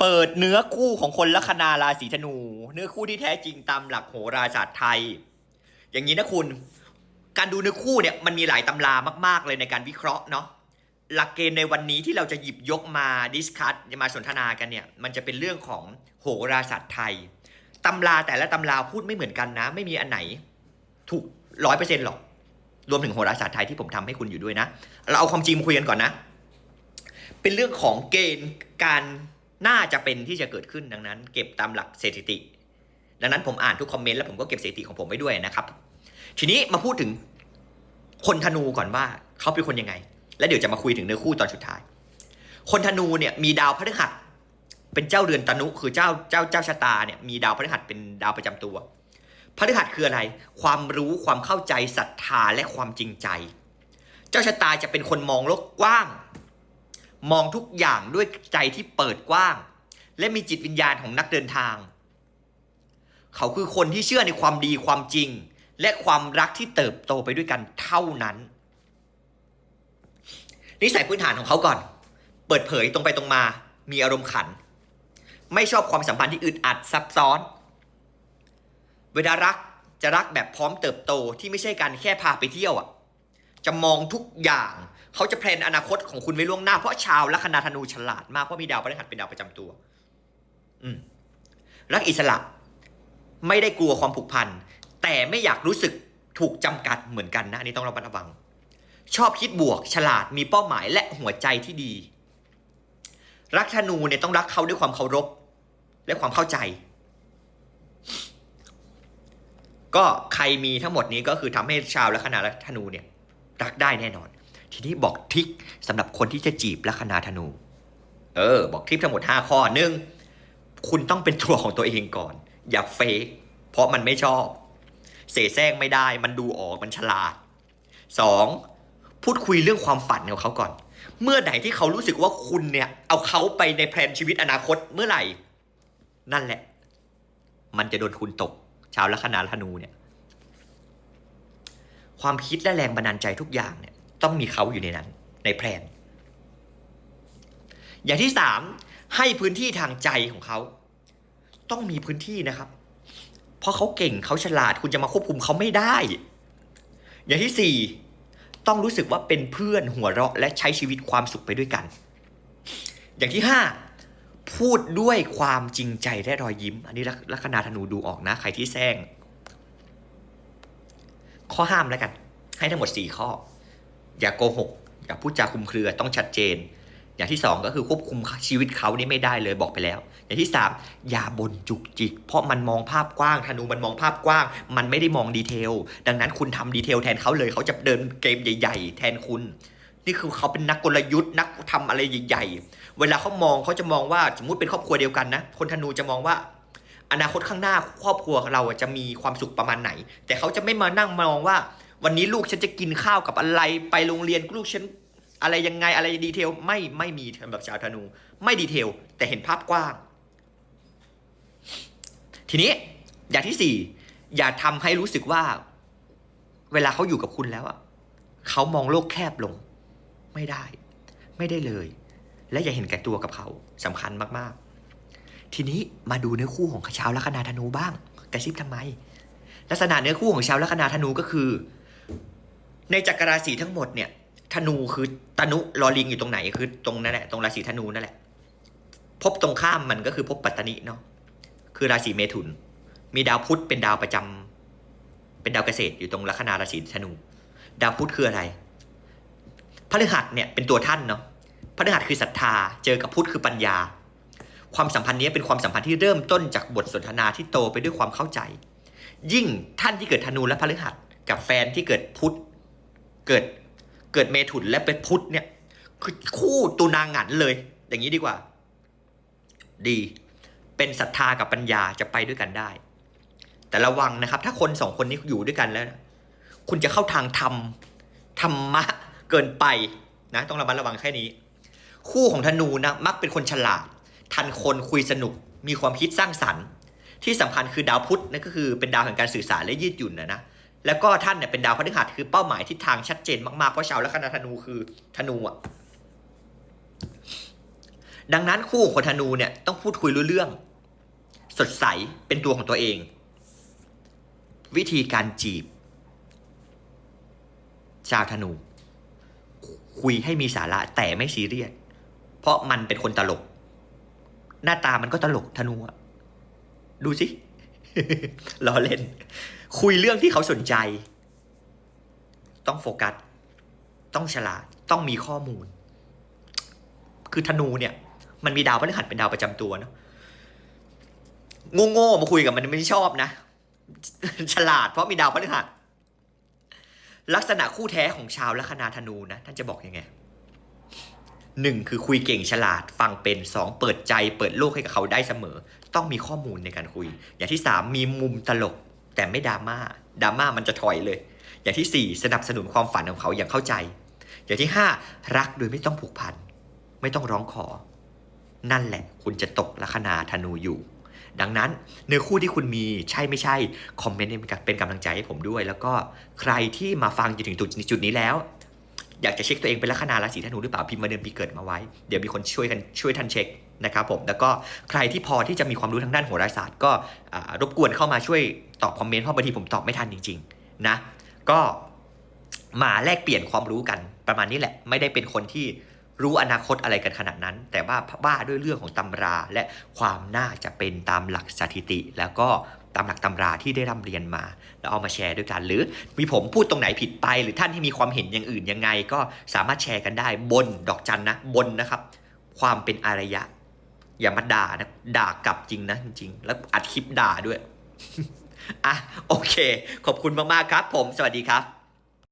เปิดเนื้อคู่ของคนลัคนาราศีธนู เนื้อคู่ที่แท้จริงตามหลักโหราศาสตร์ไทย อย่างนี้นะคุณ การดูเนื้อคู่เนี่ยมันมีหลายตำรามากๆเลยในการวิเคราะห์เนาะหลักเกณฑ์ในวันนี้ที่เราจะหยิบยกมาดิสคัตมาสนทนากันเนี่ย มันจะเป็นเรื่องของโหราศาสตร์ไทยตำราแต่ละตำราพูดไม่เหมือนกันนะ ไม่มีอันไหน ถูกร้อยเปอร์เซ็นต์หรอกรวมถึงโหราศาสตร์ไทยที่ผมทำให้คุณอยู่ด้วยนะ เราเอาความจริงมาคุยกันก่อนนะ เป็นเรื่องของเกณฑ์การ น่าจะเป็นที่จะเกิดขึ้นดังนั้น เก็บตามหลักสถิติ ดังนั้นผมอ่านทุกคอมเมนต์แล้วผมก็เก็บสถิติของผมไว้ด้วยนะครับ ทีนี้มาพูดถึงคนธนูก่อนว่าเขาเป็นคนยังไง แล้วเดี๋ยวจะมาคุยถึงเนื้อคู่ตอนสุดท้าย คนธนูเนี่ยมีดาวพฤหัสเป็นเจ้าเรือนตนุคือเจ้าเจ้าเจ้าชะตาเนี่ยมีดาวพฤหัสเป็นดาวประจำตัวพฤหัสคืออะไร ความรู้ความเข้าใจศรัทธาและความจริงใจ เจ้าชะตาจะเป็นคนมองโลกกว้าง มองทุกอย่างด้วยใจที่เปิดกว้าง และมีจิตวิญญาณของนักเดินทาง เขาคือคนที่เชื่อในความดีความจริง และความรักที่เติบโตไปด้วยกันเท่านั้น นิสัยพื้นฐานของเขาก่อน เปิดเผยตรงไปตรงมา มีอารมณ์ขัน ไม่ชอบความสัมพันธ์ที่อึดอัดซับซ้อน เวลารักจะรักแบบพร้อมเติบโตที่ไม่ใช่การแค่พาไปเที่ยวอะจะมองทุกอย่าง เขาจะแพลนอนาคตของคุณไว้ล่วงหน้า เพราะชาวลัคนาธนูฉลาดมากเพราะมีดาวพฤหัสเป็นดาวประจำตัว อืมรักอิสระ ไม่ได้กลัวความผูกพัน แต่ไม่อยากรู้สึกถูกจำกัดเหมือนกันนะอันนี้ต้องระมัดระวัง ชอบคิดบวก ฉลาดมีเป้าหมายและหัวใจที่ดี รักธนูเนี่ยต้องรักเขาด้วยความเคารพ และความเข้าใจ ก็ใครมีทั้งหมดนี้ก็คือทำให้ชาวลัคนาธนูเนี่ย รักได้แน่นอน ทีนี้บอกทริกสำหรับคนที่จะจีบลัคนาธนู เออ บอกทริปทั้งหมด 5 ข้อหนึ่งคุณต้องเป็นตัวของตัวเองก่อน อย่าเฟกเพราะมันไม่ชอบ เสแสร้งไม่ได้ มันดูออกมันฉลาด 2. พูดคุยเรื่องความฝันของเขาก่อน เมื่อไหนที่เขารู้สึกว่าคุณเนี่ยเอาเขาไปในแพลนชีวิตอนาคตเมื่อไหร่ นั่นแหละ มันจะโดนคุณตก ชาวลัคนาธนูเนี่ย ความคิดและแรงบันดาลใจทุกอย่างเนี่ย ต้องมีเขาอยู่ในนั้น ในแพลน อย่างที่สามให้พื้นที่ทางใจของเขา ต้องมีพื้นที่นะครับ เพราะเขาเก่งเขาฉลาดคุณจะมาควบคุมเขาไม่ได้ อย่างที่สี่ต้องรู้สึกว่าเป็นเพื่อนหัวเราะ และใช้ชีวิตความสุขไปด้วยกัน อย่างที่ห้าพูดด้วยความจริงใจและรอยยิ้ม อันนี้ลักลัคนาธนูดูออกนะ ใครที่แซงข้อห้ามแล้วกัน ให้ทั้งหมดสี่ข้อ อย่าโกหก อย่าพูดจาคุมเครือต้องชัดเจน อย่างที่สองก็คือควบคุมชีวิตเขานี่ไม่ได้เลยบอกไปแล้ว อย่างที่สามอย่าบ่นจุกจิก เพราะมันมองภาพกว้างธนูมันมองภาพกว้าง มันไม่ได้มองดีเทล ดังนั้นคุณทำดีเทลแทนเขาเลยเขาจะเดินเกมใหญ่ ๆ แทนคุณ นี่คือเขาเป็นนักกลยุทธ์นักทำอะไรใหญ่ ๆ เวลาเขามองเขาจะมองว่าสมมติเป็นครอบครัวเดียวกันนะ คนธนูจะมองว่าอนาคตข้างหน้าครอบครัวเราจะมีความสุขประมาณไหน แต่เขาจะไม่มานั่งมองว่า วันนี้ลูกฉันจะกินข้าวกับอะไร ไปโรงเรียนลูกฉันอะไรยังไงอะไรดีเทลไม่ไม่มีสำหรับชาวธนู ไม่ดีเทล แต่เห็นภาพกว้าง ทีนี้อย่างที่สี่อย่าทำให้รู้สึกว่า เวลาเขาอยู่กับคุณแล้วอะเขามองโลกแคบลง ไม่ได้ ไม่ได้เลย และอย่าเห็นแก่ตัวกับเขาสำคัญมากๆ ทีนี้มาดูเนื้อคู่ของชาวลัคนาธนูบ้าง กระซิบทำไม ลักษณะเนื้อคู่ของชาวลัคนาธนูก็คือ ในจักรราศีทั้งหมดเนี่ยธนูคือตนุลอลิงอยู่ตรงไหนคือตรงนั่นแหละตรงราศีธนูนั่นแหละพบตรงข้ามมันก็คือพบปัตตนิเนาะคือราศีเมถุน มีดาวพุธเป็นดาวประจำเป็นดาวเกษตรอยู่ตรงลัคนาราศีธนู ดาวพุธคืออะไรพฤหัสเนี่ยเป็นตัวท่านเนาะพฤหัสคือศรัทธา เจอกับพุธคือปัญญา ความสัมพันธ์นี้เป็นความสัมพันธ์ที่เริ่มต้นจากบทสนทนาที่โตไปด้วยความเข้าใจ ยิ่งท่านที่เกิดธนูและพฤหัสกับแฟนที่เกิดพุธ เกิดเกิดเมถุนและเป็นพุทธเนี่ย คือคู่ตูนางหงันเลย อย่างนี้ดีกว่า ดี เป็นศรัทธากับปัญญาจะไปด้วยกันได้ แต่ระวังนะครับ ถ้าคนสองคนนี้อยู่ด้วยกันแล้ว คุณจะเข้าทางธรรมธรรมะเกินไปนะต้องระมัดระวังแค่นี้ คู่ของธนูนะมักเป็นคนฉลาด ทันคนคุยสนุก มีความคิดสร้างสรรค์ ที่สำคัญคือดาวพุธนั่นก็คือเป็นดาวแห่งการสื่อสารและยืดหยุ่นนะนะ แล้วก็ท่านเนี่ยเป็นดาวพฤหัสคือเป้าหมายทิศทางชัดเจนมากๆ เพราะชาวลัคนาธนูคือธนูอะดังนั้นคู่ของคนธนูเนี่ยต้องพูดคุยรู้เรื่อง สดใสเป็นตัวของตัวเอง วิธีการจีบ ชาวธนู คุยให้มีสาระแต่ไม่ซีเรียสเพราะมันเป็นคนตลก หน้าตามันก็ตลกธนูอะดูสิล้อเล่น คุยเรื่องที่เขาสนใจ ต้องโฟกัส ต้องฉลาด ต้องมีข้อมูล คือธนูเนี่ย มันมีดาวพฤหัสเป็นดาวประจำตัวเนอะโง่ๆมาคุยกับมันไม่ชอบนะ ฉลาดเพราะมีดาวพฤหัสลักษณะคู่แท้ของชาวลัคนาธนูนะท่านจะบอกยังไงหนึ่งคือคุยเก่งฉลาดฟังเป็นสองเปิดใจ เปิดโลกให้กับเขาได้เสมอ ต้องมีข้อมูลในการคุย อย่างที่สามมีมุมตลก แต่ไม่ดราม่าดราม่ามันจะถอยเลย อย่างที่สี่สนับสนุนความฝันของเขาอย่างเข้าใจ อย่างที่ห้ารักโดยไม่ต้องผูกพัน ไม่ต้องร้องขอ นั่นแหละ คุณจะตกลัคนาธนูอยู่ ดังนั้นเนื้อคู่ที่คุณมีใช่ไม่ใช่ คอมเมนต์เป็นกำลังใจให้ผมด้วย แล้วก็ใครที่มาฟังจนถึงจุดนี้แล้ว อยากจะเช็คตัวเองเป็นลัคนาราศีธนูหรือเปล่าพิมพ์มาเดือนปีเกิดมาไว้ เดี๋ยวมีคนช่วยกันช่วยท่านเช็ค นะครับผมแล้วก็ใครที่พอที่จะมีความรู้ทางด้านโหราศาสตร์ ก็รบกวนเข้ามาช่วยตอบคอมเมนต์เพราะบางทีผมตอบไม่ทันจริงๆนะก็มาแลกเปลี่ยนความรู้กันประมาณนี้แหละ ไม่ได้เป็นคนที่รู้อนาคตอะไรกันขนาดนั้น แต่ว่าว่าด้วยเรื่องของตำราและความน่าจะเป็นตามหลักสถิติ แล้วก็ตามหลักตำราที่ได้ร่ำเรียนมา แล้วเอามาแชร์ด้วยกัน หรือมีผมพูดตรงไหนผิดไป หรือท่านที่มีความเห็นอย่างอื่นยังไง ก็สามารถแชร์กันได้บนดอกจันนะบนนะครับ ความเป็นอารยะ อย่ามาด่านะ ด่ากลับจริงนะจริง ๆ แล้วอัดคลิปด่าด้วย อะ โอเค ขอบคุณมาก ๆ ครับ ผม สวัสดีครับ